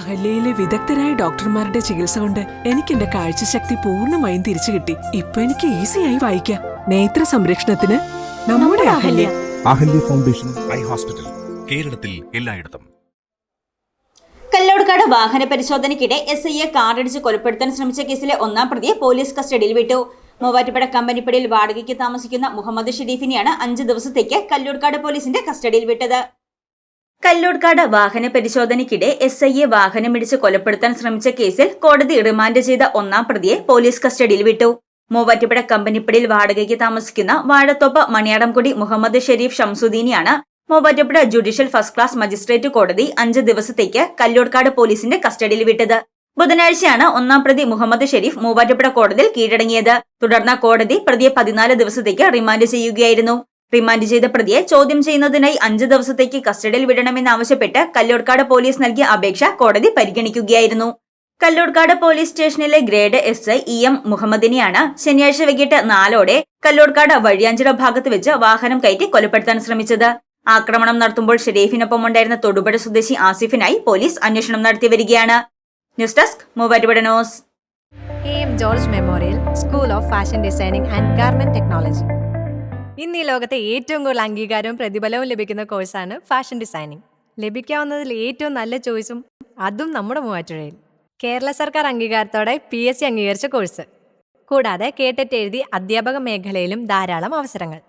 അഹല്യയിലെ വിദഗ്ധരായ ഡോക്ടർമാരുടെ ചികിത്സ കൊണ്ട് എനിക്ക് എന്റെ കാഴ്ചശക്തി പൂർണ്ണമായും തിരിച്ചു കിട്ടി ഇപ്പൊ എനിക്ക് ഈസിയായി വായിക്കാം നേത്ര സംരക്ഷണത്തിന് നമ്മുടെ Ahalya Ahalya foundation eye hospital കേരളത്തിൽ എല്ലായിടത്തും കല്ലോടുകാട് വാഹന പരിശോധനയ്ക്കിടെ എസ് ഐയെ കാറടിച്ച് കൊലപ്പെടുത്താൻ ശ്രമിച്ച കേസിലെ ഒന്നാം പ്രതിയെ പോലീസ് കസ്റ്റഡിയിൽ വിട്ടു മൂവാറ്റുപുഴ കമ്പനിപ്പടിയിൽ വാടകയ്ക്ക് താമസിക്കുന്ന മുഹമ്മദ് ഷെരീഫിനെയാണ് അഞ്ച് ദിവസത്തേക്ക് കല്ലൂർക്കാട് പോലീസിന്റെ കസ്റ്റഡിയിൽ വിട്ടത് കല്ലോട്കാട് വാഹന പരിശോധനയ്ക്കിടെ എസ് എ വാഹനമിടിച്ച് കൊലപ്പെടുത്താൻ ശ്രമിച്ച കേസിൽ കോടതി റിമാൻഡ് ചെയ്ത ഒന്നാം പ്രതിയെ പോലീസ് കസ്റ്റഡിയിൽ വിട്ടു മൂവാറ്റുപുഴ കമ്പനിപ്പടിയിൽ വാടകയ്ക്ക് താമസിക്കുന്ന Vazhathoppu Maniyadamkudi Muhammad Sharif ഷംസുദ്ദീനിയാണ് Muvattupuzha judicial first class magistrate കോടതി അഞ്ച് ദിവസത്തേക്ക് കല്ലോട്കാട് പോലീസിന്റെ കസ്റ്റഡിയിൽ വിട്ടത് ബുധനാഴ്ചയാണ് ഒന്നാം പ്രതി മുഹമ്മദ് ഷെരീഫ് മൂവാറ്റുപുഴ കോടതിയിൽ കീഴടങ്ങിയത് തുടർന്ന് കോടതി പ്രതിയെ പതിനാല് ദിവസത്തേക്ക് റിമാൻഡ് ചെയ്യുകയായിരുന്നു റിമാൻഡ് ചെയ്ത പ്രതിയെ ചോദ്യം ചെയ്യുന്നതിനായി അഞ്ച് ദിവസത്തേക്ക് കസ്റ്റഡിയിൽ വിടണമെന്നാവശ്യപ്പെട്ട് കല്ലോർക്കാട് പോലീസ് നൽകിയ അപേക്ഷ കോടതി പരിഗണിക്കുകയായിരുന്നു കല്ലോർക്കാട് പോലീസ് സ്റ്റേഷനിലെ grade S I E M മുഹമ്മദിനെയാണ് ശനിയാഴ്ച വൈകിട്ട് നാലോടെ കല്ലോർക്കാട് വഴിയാഞ്ചിറ ഭാഗത്ത് വെച്ച് വാഹനം കയറ്റി കൊലപ്പെടുത്താൻ ശ്രമിച്ചത് ആക്രമണം നടത്തുമ്പോൾ ഷെരീഫിനൊപ്പം ഉണ്ടായിരുന്ന തൊടുപുഴ സ്വദേശി ആസിഫിനായി പോലീസ് അന്വേഷണം നടത്തി വരികയാണ് news desk Muvattupuzha George memorial school of fashion designing and garment technology ഇന്ന് ഈ ലോകത്തെ ഏറ്റവും കൂടുതൽ അംഗീകാരവും പ്രതിഫലവും ലഭിക്കുന്ന കോഴ്സാണ് ഫാഷൻ ഡിസൈനിങ് ലഭിക്കാവുന്നതിൽ ഏറ്റവും നല്ല ചോയ്സും അതും നമ്മുടെ മൂവാറ്റുഴയിൽ കേരള സർക്കാർ അംഗീകാരത്തോടെ പി എസ് സി അംഗീകരിച്ച കോഴ്സ് കൂടാതെ കേട്ടിട്ട് എഴുതി അധ്യാപക മേഖലയിലും ധാരാളം അവസരങ്ങൾ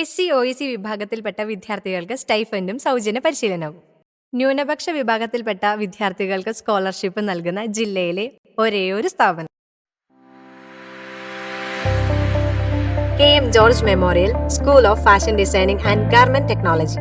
എസ് സി ഒ സി വിഭാഗത്തിൽപ്പെട്ട വിദ്യാർത്ഥികൾക്ക് സ്റ്റൈഫൻഡും സൗജന്യ പരിശീലനവും ന്യൂനപക്ഷ വിഭാഗത്തിൽപ്പെട്ട വിദ്യാർത്ഥികൾക്ക് സ്കോളർഷിപ്പ് നൽകുന്ന ജില്ലയിലെ ഒരേയൊരു സ്ഥാപനം George Memorial School of Fashion Designing and Garment Technology.